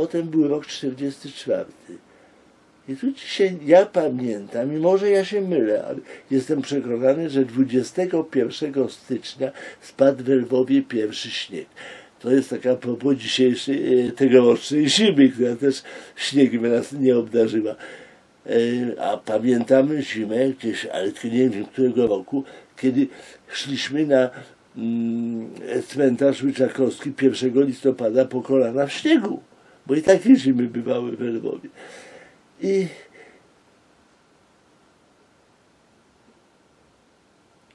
potem był rok 44. I tu dzisiaj ja pamiętam, i może ja się mylę, ale jestem przekonany, że 21 stycznia spadł w Lwowie pierwszy śnieg. To jest taka propos dzisiejszej, e, tegorocznej zimy, która też śniegiem nas nie obdarzyła. E, A pamiętamy zimę gdzieś, ale nie wiem którego roku, kiedy szliśmy na mm, cmentarz Łyczakowski 1 listopada po kolana w śniegu. Bo i takie zimy bywały w Lwowie. I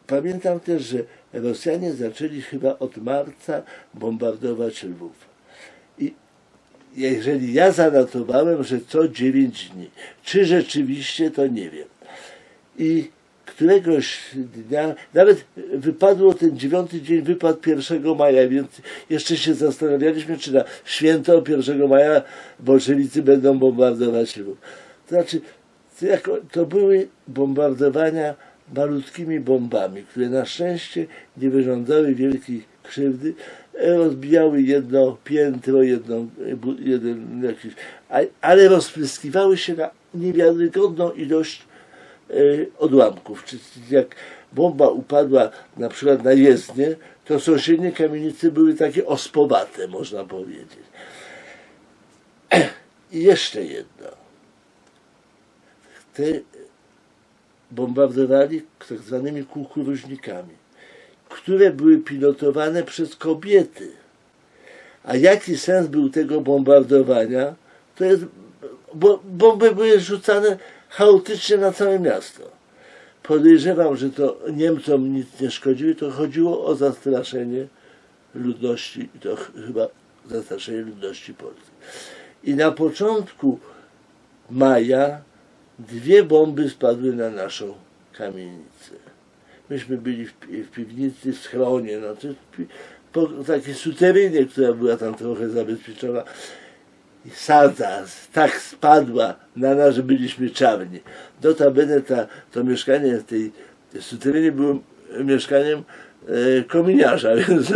pamiętam też, że Rosjanie zaczęli chyba od marca bombardować Lwów. I jeżeli ja zanotowałem, że co 9 dni. Czy rzeczywiście, to nie wiem. I któregoś dnia, nawet wypadło ten dziewiąty dzień, wypadł 1 maja, więc jeszcze się zastanawialiśmy, czy na święto 1 maja bolszewicy będą bombardować Lwów. To znaczy, to, to były bombardowania malutkimi bombami, które na szczęście nie wyrządzały wielkiej krzywdy, rozbijały jedno piętro, jedną, jeden jakiś, ale rozpryskiwały się na niewiarygodną ilość odłamków. Czy jak bomba upadła na przykład na jezdnię, to sąsiednie kamienice były takie ospowate, można powiedzieć. I jeszcze jedno. Te bombardowali tak zwanymi kukuruźnikami, które były pilotowane przez kobiety. A jaki sens był tego bombardowania? To jest, bo bomby były rzucane chaotycznie na całe miasto. Podejrzewam, że to Niemcom nic nie szkodziło, to chodziło o zastraszenie ludności, i to ch- chyba zastraszenie ludności polskiej. I na początku maja dwie bomby spadły na naszą kamienicę. Myśmy byli w, w piwnicy, w schronie, no to po takiej suterynie, która była tam trochę zabezpieczona. Sadza tak spadła na nas, że byliśmy czarni. Notabene ta, to mieszkanie w tej, suterynie było mieszkaniem e, kominiarza, więc